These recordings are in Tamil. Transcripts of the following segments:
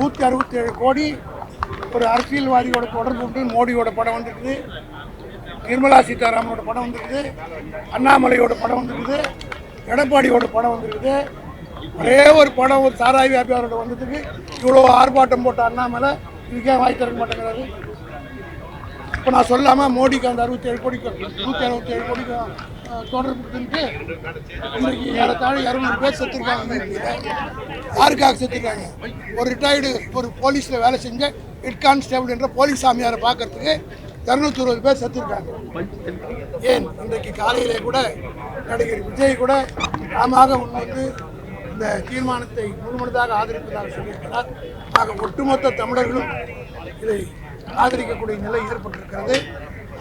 நூற்றி அறுபத்தி ஏழு கோடி ஒரு அரசியல்வாதியோட தொடர்பு உண்டு மோடியோட படம் வந்திருக்குது நிர்மலா சீதாராமனோட படம் வந்திருக்குது அண்ணாமலையோட படம் வந்திருக்குது எடப்பாடியோட படம் வந்திருக்குது. ஒரே ஒரு படம் ஒரு சாராய் வியாபாரோட வந்ததுக்கு இவ்வளோ ஆர்ப்பாட்டம் போட்ட அண்ணாமலை இதுக்கே வாய் திறக்க மாட்டேங்கிறாரு. இப்போ நான் சொல்லாமல் மோடிக்கு அந்த அறுபத்தி ஏழு கோடிக்கு நூற்றி அறுபத்தி ஏழு கோடிக்கு அஹ், தொடர்பு இன்றைக்கு ஏறத்தாழ இரநூறு பேர் செத்துருக்காங்க. யாருக்காக செத்துருக்காங்க? ஒரு ரிட்டையர்டு ஒரு போலீஸில் வேலை செஞ்ச ஹெட் கான்ஸ்டேபிள் என்ற போலீஸ் சாமியாரை பார்க்கறதுக்கு இரநூத்தி இருபது பேர் செத்துருக்காங்க. ஏன்? இன்றைக்கு காலையிலே கூட நடிகர் விஜய் கூட தாமாக முன்வந்து இந்த தீர்மானத்தை முழுமனதாக ஆதரிப்பதாக சொல்லியிருக்கிறார். ஆக ஒட்டுமொத்த தமிழர்களும் இதை ஆதரிக்கக்கூடிய நிலை ஏற்பட்டிருக்கிறது.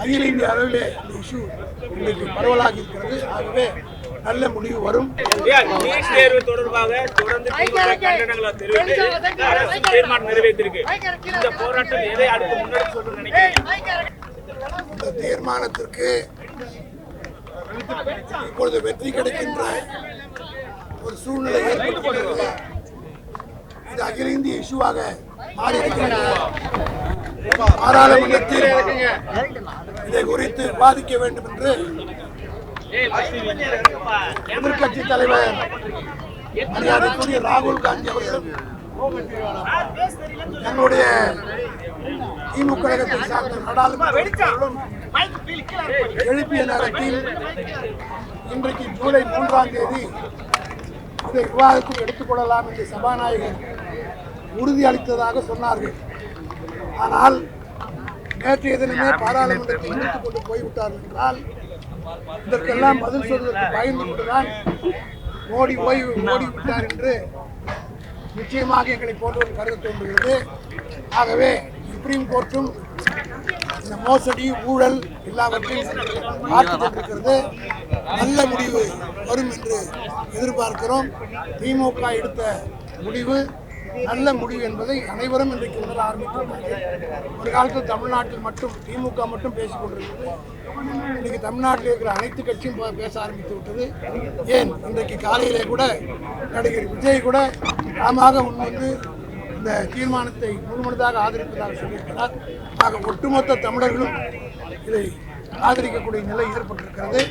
அகில இந்திய அளவிலே இந்த இஷ்யூ இன்றைக்கு பரவலாகி இருக்கிறது. ஆகவே நல்ல முடிவு வரும். நீட் தேர்வு தொடர்பாக தொடர்ந்து திமுக கண்டனங்களை தெரிவித்து அரசு தீர்மானம் நிறைவேற்றிருக்கு. இந்த போராட்டம் எதை அடுத்து முன்னெடுத்து இந்த தீர்மானத்திற்கு இப்பொழுது வெற்றி கிடைக்கின்ற ஒரு சூழ்நிலை ஏற்பட்டிருக்கிறது. இது அகில இந்திய இஷ்யூவாக மாறியிருக்கிறது. பாராளுமன்றத்தில் இதை குறித்து பாதிக்க வேண்டும் என்று எதிர்கட்சி தலைவர் மரியாதைக்குரிய ராகுல் காந்தி அவர்களும் எங்களுடைய திமுக கழகத்தை சார்ந்த நாடாளுமன்றங்களும் எழுப்பிய நேரத்தில் இன்றைக்கு ஜூலை மூன்றாம் தேதி இதை விவாதத்தில் எடுத்துக்கொள்ளலாம் என்று சபாநாயகர் உறுதியளித்ததாக சொன்னார்கள். ஆனால் நேற்றைய தினமே பாராளுமன்றத்தை இழுத்துக் கொண்டு போய்விட்டார் என்றால் இதற்கெல்லாம் பதில் சொல்வதற்கு பயந்து கொண்டுதான் மோடி ஓய்வு மோடி விட்டார் என்று நிச்சயமாக எங்களை போன்றவர் கருத தோன்றுகிறது. ஆகவே சுப்ரீம் கோர்ட்டும் இந்த மோசடி ஊழல் எல்லாவற்றையும் பார்த்து நல்ல முடிவு வரும் என்று எதிர்பார்க்கிறோம். திமுக எடுத்த முடிவு நல்ல முடிவு என்பதை அனைவரும் இன்றைக்கு உணர ஆரம்பித்துள்ளார்கள் ஒரு காலத்தில் தமிழ்நாட்டில் மட்டும் திமுக மட்டும் பேசிக் கொண்டிருக்கிறது இன்னைக்கு தமிழ்நாட்டில் இருக்கிற அனைத்து கட்சியும் பேச ஆரம்பித்து விட்டது. ஏன்? இன்றைக்கு காலையிலே கூட நடிகர் விஜய் கூட தாமாக முன்வந்து இந்த தீர்மானத்தை முழுமனதாக ஆதரிப்பதாக சொல்லியிருக்கிறார். ஆக ஒட்டுமொத்த தமிழர்களும் இதை ஆதரிக்கக்கூடிய நிலை ஏற்பட்டிருக்கிறது.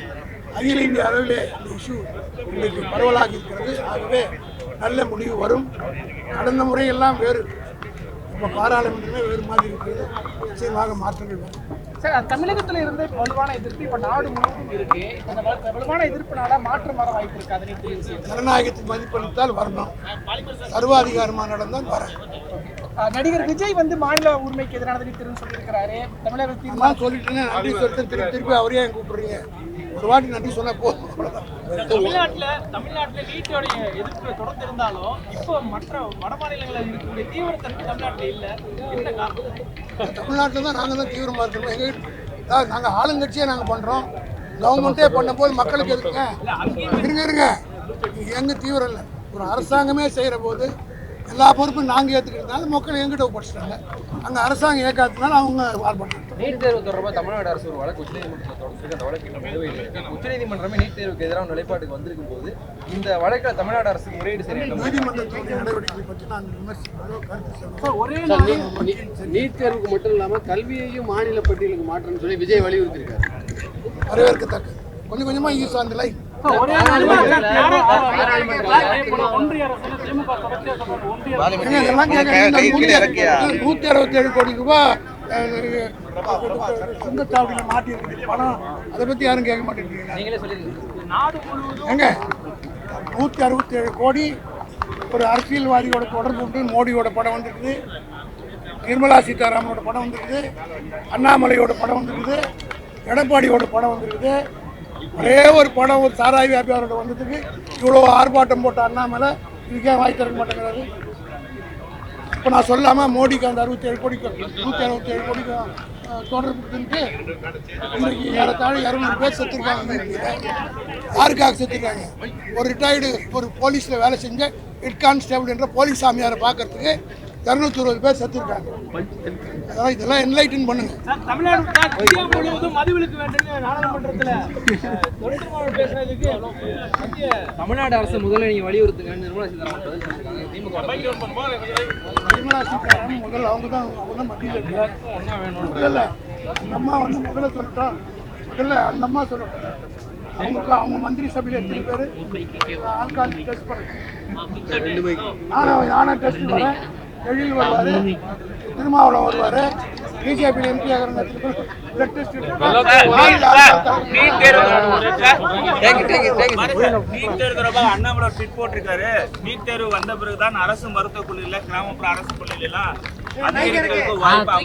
அகில இந்திய அளவிலே இந்த இஷ்யூ இன்றைக்கு பரவலாகி இருக்கிறது. ஆகவே நல்ல முடிவு வரும். கடந்த முறையெல்லாம் வேறு. இப்போ பாராளுமன்றமே வேறு மாதிரி இருக்கிறது. நிச்சயமாக மாற்றங்கள் வரும். சார் தமிழகத்துல இருந்து வலுவான எதிர்ப்பு இப்ப நாடு முழுவதும் இருக்கு. வலு- வலுவான எதிர்ப்புனால மாற்றம் வர வாய்ப்பு இருக்கு. அதனை ஜனநாயகத்துக்கு மதிப்பளித்தால் வரணும். சர்வாதிகாரமாக நடந்தால் அஹ் நடிகர் விஜய் வந்து மாநில உரிமைக்கு எதிரானதை திரும்ப சொல்லியிருக்கிறாரு. தமிழகத்தில் சொல்லிட்டு திருப்பி திருப்பி அவரே ஏன் கூப்பிடுறீங்க? ஒரு வாட்டி நன்றி சொன்னா போதும். தமிழ்நாட்டுல தமிழ்நாட்டுல நீட்டோடைய எதிர்ப்பு தொடர்ந்து இருந்தாலும் இப்போ மற்ற வட மாநிலங்களில் இருக்கக்கூடிய தீவிரத்தன்மை தமிழ்நாட்டுல இல்ல. என்ன காரணம்? தமிழ்நாட்டில் தான் நாங்கள் தான் தீவிரமாக இருக்கிறோம் எங்கள் நாங்கள் ஆளுங்கட்சியே நாங்கள் பண்ணுறோம் கவர்மெண்ட்டே பண்ணும்போது மக்களுக்கு எதுக்குங்க இருங்க இருங்க. இது எங்க தீவிரம் இல்லை. ஒரு அரசாங்கமே செய்கிற போது எல்லா பொறுப்பும் நாங்கள் ஏற்றுக்கிறதுனால மக்கள் எங்கிட்ட ஒப்படைச்சிட்டாங்க. அங்கே அரசாங்கம் ஏற்காததுனால அவங்க ஆர்ப்பாட்டம் நீட் தேர்வு தொடர்பாக தமிழ்நாடு அரசு ஒரு வழக்கு உச்சநீதிமன்றத்தில் தொடர்ந்து அந்த வழக்கு இன்னும் நிலுவையில் இருக்கு உச்சநீதிமன்றமே நீட் தேர்வுக்கு எதிரான நிலைப்பாட்டுக்கு வந்திருக்கும் போது இந்த வழக்கில் தமிழ்நாடு அரசு முறையீடு செய்ய நீதிமன்றத்தினுடைய நடவடிக்கைகளை பற்றி நான் சொல்லுவோம் ஒரே நீட் தேர்வுக்கு மட்டும் இல்லாம கல்வியையும் மாநில பட்டியலுக்கு மாற்றணும்னு சொல்லி விஜய் வலியுறுத்திருக்காரு வரவேற்கத்தக்க கொஞ்சம் கொஞ்சமாக யூஸ் ஆன் லைஃப் நூத்தி அறுபத்தி ஏழு கோடி ரூபாய் சுங்கச்சாவடியில் மாட்டி இருக்குது பணம் அதை பத்தி யாரும் கேட்க மாட்டேங்கிறீங்க. ஏங்க நூத்தி அறுபத்தி ஏழு கோடி ஒரு அரசியல்வாதியோட தொடர்பு உண்டு. மோடியோட படம் வந்திருக்குது. நிர்மலா சீதாராமனோட படம் வந்திருக்குது. அண்ணாமலையோட படம் வந்திருக்குது. எடப்பாடியோட படம் வந்திருக்குது. ஒரே ஒரு படம் ஒரு சாராய் வியாபாரோட வந்ததுக்கு இவ்வளோ ஆர்ப்பாட்டம் போட்ட அண்ணாமலை இதுக்கே வாய் திறக்க மாட்டேங்கிறாரு. இப்போ நான் சொல்லாமல் மோடிக்கு அந்த அறுபத்தி ஏழு கோடிக்கு நூற்றி அறுபத்தி ஏழு கோடிக்கு அஹ், தொடர்பு இருக்குன்ட்டு இன்றைக்கு ஏறத்தாழ இரநூறு பேர் செத்துருக்காங்க. யாருக்காக செத்துருக்காங்க? ஒரு ரிட்டையர்டு ஒரு போலீஸில் வேலை செஞ்ச ஹெட் கான்ஸ்டேபிள் என்ற போலீஸ் சாமியாரை பார்க்கறதுக்கு இரநூத்தி இருபது பேர் செத்துருக்காங்க. அதெல்லாம் இதெல்லாம் என்லைட்டன் பண்ணுங்க. சார், தமிழ்நாடு முழுவதும் மதுவிலக்கு வேண்டும் நாடாளுமன்றத்துல தமிழ்நாடு அரசு முதல்ல நீங்க வலியுறுத்துங்க நிர்மலா சீதாராமன் நிர்மலா சீதாராமன் முதல்ல அவங்க தான் அவங்க தான் மத்தியில் முதல்ல அந்த அம்மா வந்து முதல்ல சொல்லட்டும் முதல்ல அந்த அம்மா சொல்லட்டும் அவங்க அவங்க மந்திரி சபையில் எத்தனை பேர்? ஆள்கால் டெஸ்ட் பண்ணுறேன் நானும் நானும் டெஸ்ட் வரேன் எழில் வருவார் திருமாவளம் வருவார் பிஜேபி எம்பி ஆகிற பிளட் டெஸ்ட் நீட் தேர்வு நீட் தேர்வு தொடர்பாக அண்ணாமலை ஒரு ட்வீட் போட்டிருக்காரு. நீட் தேர்வு வந்த பிறகுதான் அரசு மருத்துவக் கல்லூரியில கிராமப்புற அரசு பள்ளியில எல்லாம் அதிகரிக்கிறதுக்கு வாய்ப்பு